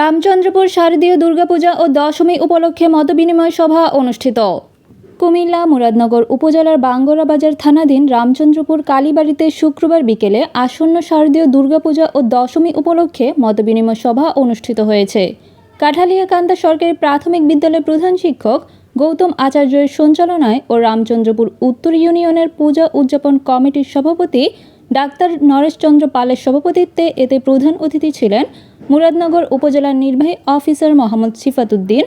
রামচন্দ্রপুর শারদীয় দুর্গাপূজা ও দশমী উপলক্ষে মতবিনিময় সভা অনুষ্ঠিত। কুমিল্লা, মুরাদনগর উপজেলার বাঙ্গরা বাজার থানাধীন রামচন্দ্রপুর কালীবাড়িতে শুক্রবার বিকেলে আসন্ন শারদীয় দুর্গাপূজা ও দশমী উপলক্ষে মতবিনিময় সভা অনুষ্ঠিত হয়েছে। কাঠালিয়াকান্দা সরকারি প্রাথমিক বিদ্যালয়ের প্রধান শিক্ষক গৌতম আচার্যের সঞ্চালনায় ও রামচন্দ্রপুর উত্তর ইউনিয়নের পূজা উদযাপন কমিটির সভাপতি ডাক্তার নরেশচন্দ্র পালের সভাপতিত্বে এতে প্রধান অতিথি ছিলেন মুরাদনগর উপজেলার নির্বাহী অফিসার মোহাম্মদ সিফাতুদ্দিন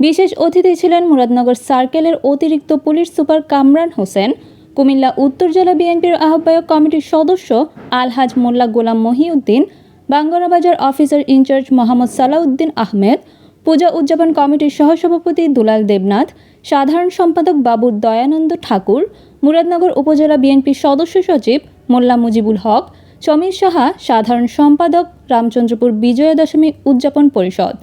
বিশেষ অতিথি ছিলেন মুরাদনগর সার্কেলের অতিরিক্ত পুলিশ সুপার কামরান হোসেন। কুমিল্লা উত্তর জেলা বিএনপির আহ্বায়ক কমিটির সদস্য Alhaj Molla Golam Mohiuddin Bangrabazar officer in charge Mohammad Salauddin Ahmed, Puja উদযাপন কমিটির সহসভাপতি দুলাল দেবনাথ, সাধারণ সম্পাদক বাবু দয়ানন্দ ঠাকুর, মুরাদনগর উপজেলা বিএনপির সদস্য সচিব মোল্লা মুজিবুল হক সমীর সাহা, সাধারণ সম্পাদক, রামচন্দ্রপুর বিজয়া দশমী উদযাপন পরিষদ।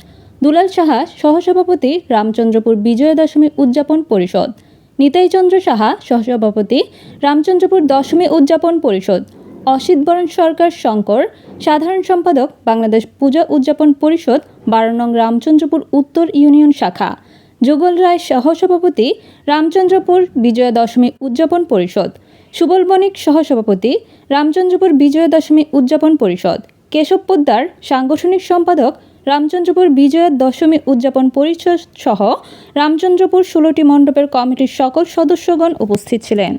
দুলাল সাহা, সহসভাপতি, রামচন্দ্রপুর বিজয়া দশমী উদযাপন পরিষদ। নিতাই চন্দ্র সাহা, সহসভাপতি, রামচন্দ্রপুর দশমী উদযাপন পরিষদ। অসিত বরণ সরকার, শঙ্কর। সাধারণ সম্পাদক, বাংলাদেশ পূজা উদযাপন পরিষদ, বারো নং রামচন্দ্রপুর উত্তর ইউনিয়ন শাখা। যুগল রায়, সহসভাপতি, রামচন্দ্রপুর বিজয়া দশমী উদযাপন পরিষদ। সুবল বণিক সহসভাপতি, রামচন্দ্রপুর বিজয়া দশমী উদযাপন পরিষদ। কেশব পোদ্দার সাংগঠনিক সম্পাদক, রামচন্দ্রপুর বিজয়া দশমী উদযাপন পরিষদ সহ রামচন্দ্রপুর ষোলোটি মণ্ডপের কমিটির সকল সদস্যগণ উপস্থিত ছিলেন।